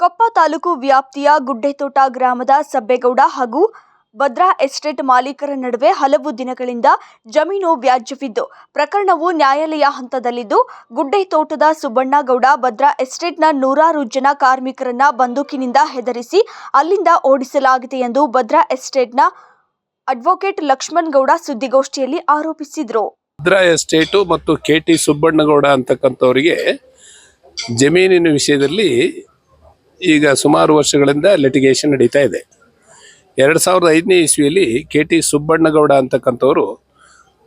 ಕೊಪ್ಪ ತಾಲೂಕು ವ್ಯಾಪ್ತಿಯ ಗುಡ್ಡೆತೋಟ ಗ್ರಾಮದ ಸಬ್ಬೇಗೌಡ ಹಾಗೂ ಭದ್ರಾ ಎಸ್ಟೇಟ್ ಮಾಲೀಕರ ನಡುವೆ ಹಲವು ದಿನಗಳಿಂದ ಜಮೀನು ವ್ಯಾಜ್ಯವಿದ್ದು, ಪ್ರಕರಣವು ನ್ಯಾಯಾಲಯ ಹಂತದಲ್ಲಿದ್ದು, ಗುಡ್ಡೆತೋಟದ ಸುಬ್ಬಣ್ಣಗೌಡ ಭದ್ರಾ ಎಸ್ಟೇಟ್ನ ನೂರಾರು ಜನ ಕಾರ್ಮಿಕರನ್ನ ಬಂದೂಕಿನಿಂದ ಹೆದರಿಸಿ ಅಲ್ಲಿಂದ ಓಡಿಸಲಾಗಿದೆ ಎಂದು ಭದ್ರಾ ಎಸ್ಟೇಟ್ನ ಅಡ್ವೊಕೇಟ್ ಲಕ್ಷ್ಮಣ್ ಗೌಡ ಸುದ್ದಿಗೋಷ್ಠಿಯಲ್ಲಿ ಆರೋಪಿಸಿದರು. ಭದ್ರಾ ಎಸ್ಟೇಟು ಮತ್ತು ಕೆ ಟಿ ಸುಬ್ಬಣ್ಣಗೌಡ ಅಂತಕ್ಕಂಥವರಿಗೆ ಜಮೀನಿನ ವಿಷಯದಲ್ಲಿ ಈಗ ಸುಮಾರು ವರ್ಷಗಳಿಂದ ಲಿಟಿಗೇಷನ್ ನಡೀತಾ ಇದೆ. ಎರಡು ಸಾವಿರದ ಐದನೇ ಇಸ್ವಿಯಲ್ಲಿ ಕೆ ಟಿ ಸುಬ್ಬಣ್ಣಗೌಡ ಅಂತಕ್ಕಂಥವ್ರು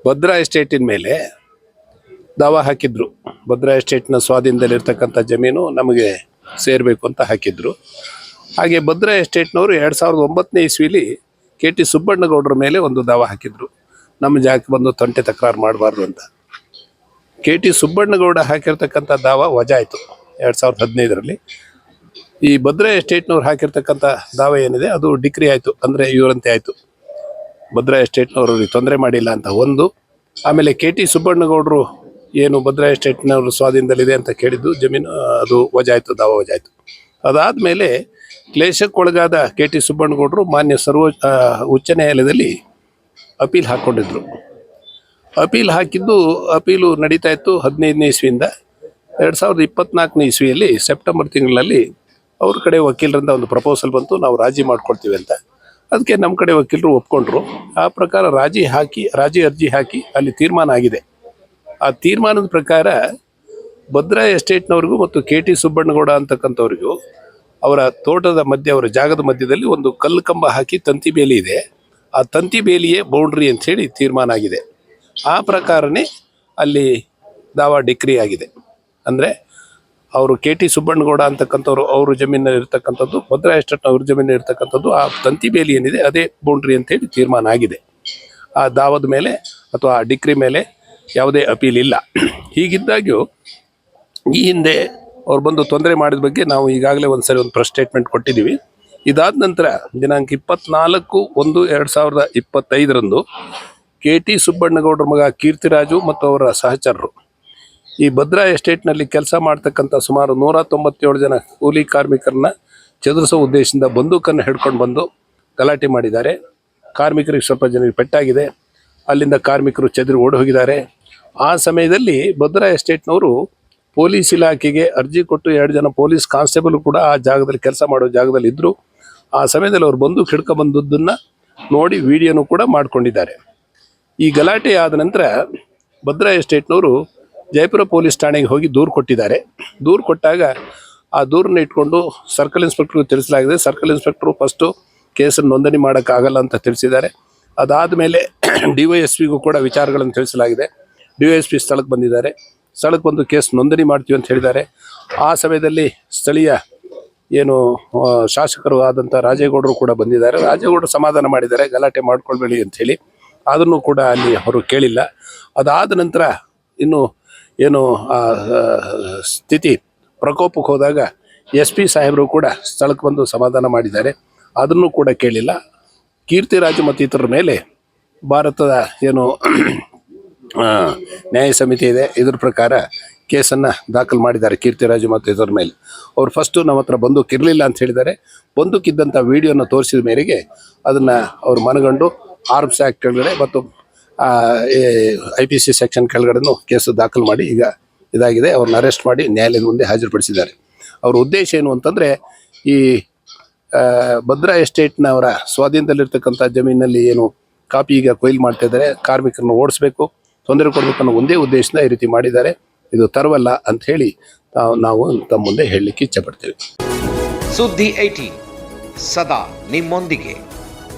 ಭದ್ರಾ ಎಸ್ಟೇಟಿನ ಮೇಲೆ ದಾವ ಹಾಕಿದ್ರು. ಭದ್ರಾ ಎಸ್ಟೇಟ್ನ ಸ್ವಾಧೀನದಲ್ಲಿರ್ತಕ್ಕಂಥ ಜಮೀನು ನಮಗೆ ಸೇರಬೇಕು ಅಂತ ಹಾಕಿದ್ರು. ಹಾಗೆ ಭದ್ರಾ ಎಸ್ಟೇಟ್ನವರು ಎರಡು ಸಾವಿರದ ಒಂಬತ್ತನೇ ಇಸ್ವಿಲಿ ಕೆ ಟಿ ಸುಬ್ಬಣ್ಣಗೌಡರ ಮೇಲೆ ಒಂದು ದಾವ ಹಾಕಿದ್ರು. ನಮ್ಮ ಜಾಗಕ್ಕೆ ಬಂದು ತೊಂಟೆ ತಕರಾರು ಮಾಡಬಾರ್ದು ಅಂತ. ಕೆ ಟಿ ಸುಬ್ಬಣ್ಣಗೌಡ ಹಾಕಿರ್ತಕ್ಕಂಥ ದಾವ ವಜಾ ಆಯಿತು. ಎರಡು ಸಾವಿರದ ಹದಿನೈದರಲ್ಲಿ. ಈ ಭದ್ರೆ ಎಸ್ಟೇಟ್ನವ್ರು ಹಾಕಿರ್ತಕ್ಕಂಥ ದಾವೆ ಏನಿದೆ, ಅದು ಡಿಕ್ರಿ ಆಯಿತು ಅಂದರೆ ಇವರಂತೆ ಆಯಿತು. ಭದ್ರಾ ಎಸ್ಟೇಟ್ನವರು ತೊಂದರೆ ಮಾಡಿಲ್ಲ ಅಂತ ಒಂದು. ಆಮೇಲೆ ಕೆ ಟಿ ಸುಬ್ಬಣ್ಣಗೌಡರು ಏನು ಭದ್ರಾ ಎಸ್ಟೇಟ್ನವರು ಸ್ವಾಧೀನದಲ್ಲಿದೆ ಅಂತ ಕೇಳಿದ್ದು, ಜಮೀನು ಅದು ವಜಾಯಿತು, ದಾವ ವಜಾಯಿತು. ಅದಾದಮೇಲೆ ಕ್ಲೇಶಕ್ಕೊಳಗಾದ ಕೆ ಟಿ ಸುಬ್ಬಣ್ಣಗೌಡರು ಮಾನ್ಯ ಸರ್ವೋ ಉಚ್ಚ ನ್ಯಾಯಾಲಯದಲ್ಲಿ ಅಪೀಲ್ ಹಾಕ್ಕೊಂಡಿದ್ರು. ಅಪೀಲ್ ಹಾಕಿದ್ದು, ಅಪೀಲು ನಡೀತಾ ಇತ್ತು ಹದಿನೈದನೇ ಇಸ್ವಿಯಿಂದ. ಎರಡು ಸಾವಿರದ ಇಪ್ಪತ್ನಾಲ್ಕನೇ ಇಸ್ವಿಯಲ್ಲಿ, ಸೆಪ್ಟೆಂಬರ್ ತಿಂಗಳಲ್ಲಿ ಅವ್ರ ಕಡೆ ವಕೀಲರಿಂದ ಒಂದು ಪ್ರಪೋಸಲ್ ಬಂತು, ನಾವು ರಾಜಿ ಮಾಡ್ಕೊಳ್ತೀವಿ ಅಂತ. ಅದಕ್ಕೆ ನಮ್ಮ ಕಡೆ ವಕೀಲರು ಒಪ್ಕೊಂಡ್ರು. ಆ ಪ್ರಕಾರ ರಾಜಿ ಹಾಕಿ, ರಾಜಿ ಅರ್ಜಿ ಹಾಕಿ ಅಲ್ಲಿ ತೀರ್ಮಾನ ಆಗಿದೆ. ಆ ತೀರ್ಮಾನದ ಪ್ರಕಾರ ಭದ್ರಾ ಎಸ್ಟೇಟ್ನವ್ರಿಗೂ ಮತ್ತು ಕೆ ಟಿ ಸುಬ್ಬಣ್ಣಗೌಡ ಅಂತಕ್ಕಂಥವ್ರಿಗೂ ಅವರ ತೋಟದ ಮಧ್ಯೆ, ಅವರ ಜಾಗದ ಮಧ್ಯದಲ್ಲಿ ಒಂದು ಕಲ್ಲು ಕಂಬ ಹಾಕಿ ತಂತಿ ಬೇಲಿ ಇದೆ. ಆ ತಂತಿ ಬೇಲಿಯೇ ಬೌಂಡ್ರಿ ಅಂತ ತೀರ್ಮಾನ ಆಗಿದೆ. ಆ ಪ್ರಕಾರನೇ ಅಲ್ಲಿ ದಾವಾ ಡಿಕ್ರಿ ಆಗಿದೆ. ಅಂದರೆ ಅವರು ಕೆ ಟಿ ಸುಬ್ಬಣ್ಣಗೌಡ ಅಂತಕ್ಕಂಥವ್ರು ಅವ್ರ ಜಮೀನಲ್ಲಿ ಇರ್ತಕ್ಕಂಥದ್ದು, ಭದ್ರಾ ಎಸ್ಟೇಟ್ನ ಅವ್ರ ಜಮೀನಲ್ಲಿ ಇರ್ತಕ್ಕಂಥದ್ದು, ಆ ತಂತಿ ಬೇಲಿ ಏನಿದೆ ಅದೇ ಬೌಂಡ್ರಿ ಅಂತೇಳಿ ತೀರ್ಮಾನ ಆಗಿದೆ. ಆ ದಾವದ ಮೇಲೆ ಅಥವಾ ಆ ಡಿಕ್ರಿ ಮೇಲೆ ಯಾವುದೇ ಅಪೀಲ್ ಇಲ್ಲ. ಹೀಗಿದ್ದಾಗ್ಯೂ ಈ ಹಿಂದೆ ಅವ್ರು ಬಂದು ತೊಂದರೆ ಮಾಡಿದ ಬಗ್ಗೆ ನಾವು ಈಗಾಗಲೇ ಒಂದು ಸರಿ ಒಂದು ಪ್ರೆಸ್ ಸ್ಟೇಟ್ಮೆಂಟ್ ಕೊಟ್ಟಿದ್ದೀವಿ. ಇದಾದ ನಂತರ ದಿನಾಂಕ ಇಪ್ಪತ್ನಾಲ್ಕು ಒಂದು ಎರಡು ಸಾವಿರದ ಇಪ್ಪತ್ತೈದರಂದು ಕೆ ಟಿ ಸುಬ್ಬಣ್ಣಗೌಡರ ಮಗ ಕೀರ್ತಿರಾಜು ಮತ್ತು ಅವರ ಸಹಚರರು ಈ ಭದ್ರಾ ಎಸ್ಟೇಟ್ನಲ್ಲಿ ಕೆಲಸ ಮಾಡ್ತಕ್ಕಂಥ ಸುಮಾರು ನೂರ ತೊಂಬತ್ತೇಳು ಜನ ಕೂಲಿ ಕಾರ್ಮಿಕರನ್ನ ಚದುರಿಸೋ ಉದ್ದೇಶದಿಂದ ಬಂದೂಕನ್ನು ಹಿಡ್ಕೊಂಡು ಬಂದು ಗಲಾಟೆ ಮಾಡಿದ್ದಾರೆ. ಕಾರ್ಮಿಕರಿಗೆ ಸ್ವಲ್ಪ ಜನರಿಗೆ ಪೆಟ್ಟಾಗಿದೆ. ಅಲ್ಲಿಂದ ಕಾರ್ಮಿಕರು ಚದುರಿ ಓಡಿ ಹೋಗಿದ್ದಾರೆ ಆ ಸಮಯದಲ್ಲಿ ಭದ್ರಾ ಎಸ್ಟೇಟ್ನವರು ಪೊಲೀಸ್ ಇಲಾಖೆಗೆ ಅರ್ಜಿ ಕೊಟ್ಟು ಎರಡು ಜನ ಪೊಲೀಸ್ ಕಾನ್ಸ್ಟೇಬಲ್ ಕೂಡ ಆ ಜಾಗದಲ್ಲಿ ಕೆಲಸ ಮಾಡೋ ಜಾಗದಲ್ಲಿ ಇದ್ದರು ಆ ಸಮಯದಲ್ಲಿ ಅವರು ಬಂದು ಹಿಡ್ಕೊಬಂದದ್ದನ್ನು ನೋಡಿ ವಿಡಿಯೋನು ಕೂಡ ಮಾಡಿಕೊಂಡಿದ್ದಾರೆ. ಈ ಗಲಾಟೆ ಆದ ನಂತರ ಭದ್ರಾ ಎಸ್ಟೇಟ್ನವರು ಜಯಪುರ ಪೊಲೀಸ್ ಠಾಣೆಗೆ ಹೋಗಿ ದೂರು ಕೊಟ್ಟಿದ್ದಾರೆ. ದೂರು ಕೊಟ್ಟಾಗ ಆ ದೂರನ್ನ ಇಟ್ಕೊಂಡು ಸರ್ಕಲ್ ಇನ್ಸ್ಪೆಕ್ಟ್ರಿಗೆ ತಿಳಿಸಲಾಗಿದೆ. ಸರ್ಕಲ್ ಇನ್ಸ್ಪೆಕ್ಟ್ರು ಫಸ್ಟು ಕೇಸನ್ನು ನೋಂದಣಿ ಮಾಡೋಕ್ಕಾಗಲ್ಲ ಅಂತ ತಿಳಿಸಿದ್ದಾರೆ. ಅದಾದ ಮೇಲೆ ಡಿ ವೈ ಎಸ್ ಪಿಗೂ ಕೂಡ ವಿಚಾರಗಳನ್ನು ತಿಳಿಸಲಾಗಿದೆ. ಡಿ ವೈ ಎಸ್ ಪಿ ಸ್ಥಳಕ್ಕೆ ಬಂದಿದ್ದಾರೆ. ಸ್ಥಳಕ್ಕೆ ಬಂದು ಕೇಸ್ ನೋಂದಣಿ ಮಾಡ್ತೀವಿ ಅಂತ ಹೇಳಿದ್ದಾರೆ. ಆ ಸಮಯದಲ್ಲಿ ಸ್ಥಳೀಯ ಏನು ಶಾಸಕರು ಆದಂಥ ರಾಜೇಗೌಡರು ಕೂಡ ಬಂದಿದ್ದಾರೆ. ರಾಜೇಗೌಡರು ಸಮಾಧಾನ ಮಾಡಿದ್ದಾರೆ. ಗಲಾಟೆ ಮಾಡ್ಕೊಳ್ಬೇಡಿ ಅಂಥೇಳಿ ಅದನ್ನು ಕೂಡ ಅಲ್ಲಿ ಅವರು ಕೇಳಿಲ್ಲ. ಅದಾದ ನಂತರ ಇನ್ನು ಏನು ಸ್ಥಿತಿ ಪ್ರಕೋಪಕ್ಕೆ ಹೋದಾಗ ಎಸ್ ಪಿ ಸಾಹೇಬರು ಕೂಡ ಸ್ಥಳಕ್ಕೆ ಬಂದು ಸಮಾಧಾನ ಮಾಡಿದ್ದಾರೆ. ಅದನ್ನು ಕೂಡ ಕೇಳಿಲ್ಲ. ಕೀರ್ತಿರಾಜ್ ಮತ್ತು ಇತರ ಮೇಲೆ ಭಾರತದ ಏನು ನ್ಯಾಯ ಸಮಿತಿ ಇದೆ. ಇದ್ರ ಪ್ರಕಾರ ಕೇಸನ್ನು ದಾಖಲು ಮಾಡಿದ್ದಾರೆ ಕೀರ್ತಿರಾಜು ಮತ್ತು ಇದರ ಮೇಲೆ. ಅವ್ರು ಫಸ್ಟು ನಮ್ಮ ಹತ್ರ ಬಂದೂಕ್ ಇರಲಿಲ್ಲ ಅಂತ ಹೇಳಿದ್ದಾರೆ. ಬಂದೂಕಿದ್ದಂಥ ವಿಡಿಯೋನ ತೋರಿಸಿದ ಮೇರೆಗೆ ಅದನ್ನು ಅವ್ರು ಮನಗಂಡು ಆರ್ಮ್ಸ್ ಆ್ಯಕ್ಟ್ ಕೆಳಗಡೆ ಮತ್ತು ಐ ಪಿ ಸಿ ಸೆಕ್ಷನ್ ಕೆಳಗಡೆನೂ ಕೇಸು ದಾಖಲು ಮಾಡಿ ಈಗ ಇದಾಗಿದೆ. ಅವ್ರನ್ನ ಅರೆಸ್ಟ್ ಮಾಡಿ ನ್ಯಾಯಾಲಯದ ಮುಂದೆ ಹಾಜರುಪಡಿಸಿದ್ದಾರೆ. ಅವ್ರ ಉದ್ದೇಶ ಏನು ಅಂತಂದರೆ ಈ ಭದ್ರಾ ಎಸ್ಟೇಟ್ನವರ ಸ್ವಾಧೀನದಲ್ಲಿರ್ತಕ್ಕಂಥ ಜಮೀನಲ್ಲಿ ಏನು ಕಾಪಿ ಈಗ ಕೊಯ್ಲು ಮಾಡ್ತಾ ಇದ್ದಾರೆ. ಕಾರ್ಮಿಕರನ್ನು ಓಡಿಸ್ಬೇಕು. ತೊಂದರೆ ಕೊಡಬೇಕು ಅನ್ನೋ ಒಂದೇ ಉದ್ದೇಶದಿಂದ ಈ ರೀತಿ ಮಾಡಿದ್ದಾರೆ. ಇದು ತರವಲ್ಲ ಅಂತ ಹೇಳಿ ನಾವು ತಮ್ಮ ಮುಂದೆ ಹೇಳಲಿಕ್ಕೆ ಇಚ್ಛೆಪಡ್ತೇವೆ ಸುದ್ದಿ ಐಟಿ ಸದಾ ನಿಮ್ಮೊಂದಿಗೆ.